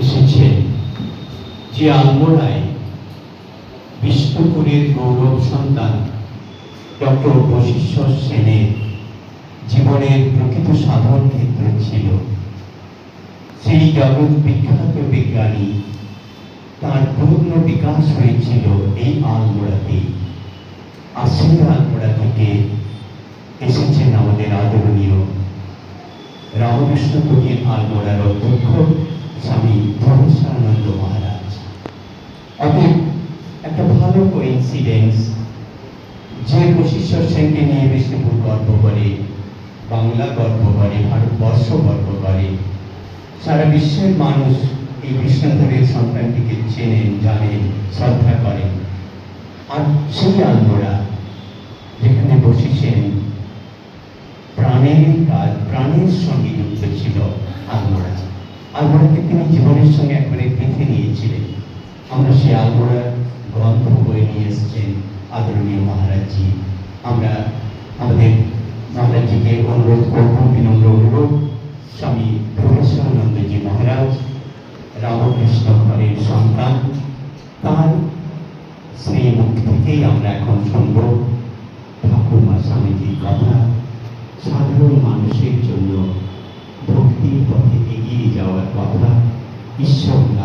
এসেছেন যে আলমোড়ায় বিষ্ণুপুরের গৌরব সন্তান ডক্টর বশিষ্ঠর সেনের জীবনের প্রকৃত সাধন ক্ষেত্র ছিল। সেই জগৎ বিখ্যাত বিজ্ঞানী তার পূর্ণ বিকাশ হয়েছিল এই আলমোড়াতেই আর সেই আলমোড়া থেকে এসেছেন আমাদের আদরণীয় রামকৃষ্ণ কুটির আলমোড়ার অধ্যক্ষ স্বামী ধনেশানন্দ মহারাজ। অতএব একটা ভালো কোইন্সিডেন্স যে বশিষ্ঠর সেনকে নিয়ে বিষ্ণুপুর গর্ব করে, বাংলা গর্ব করে, ভারতবর্ষ গর্ব করে, সারা বিশ্বের মানুষ এই বিষ্ণুপুরের সন্তানটিকে চেনেন, জানেন, শ্রদ্ধা করেন। আর সেই আলমোড়া যেখানে বসেছেন, প্রাণের কাজ, প্রাণের সঙ্গে যুক্ত ছিল আলমোড়া আলমোড়াকে তিনি জীবনের সঙ্গে একবারে বেঁধে নিয়েছিলেন। আমরা সেই আলমোড়ার গ্রন্থ বই নিয়ে এসেছেন, আদরণীয় মহারাজজি। আমরা আমাদের মহারাজজিকে অনুরোধ করব, বিনম্র অনুরোধ। স্বামী ধনেশ্বরানন্দজি মহারাজ, রামকৃষ্ণ ঘরের সন্তান, তার শ্রীমুখ থেকেই আমরা এখন শুনব। 一生に。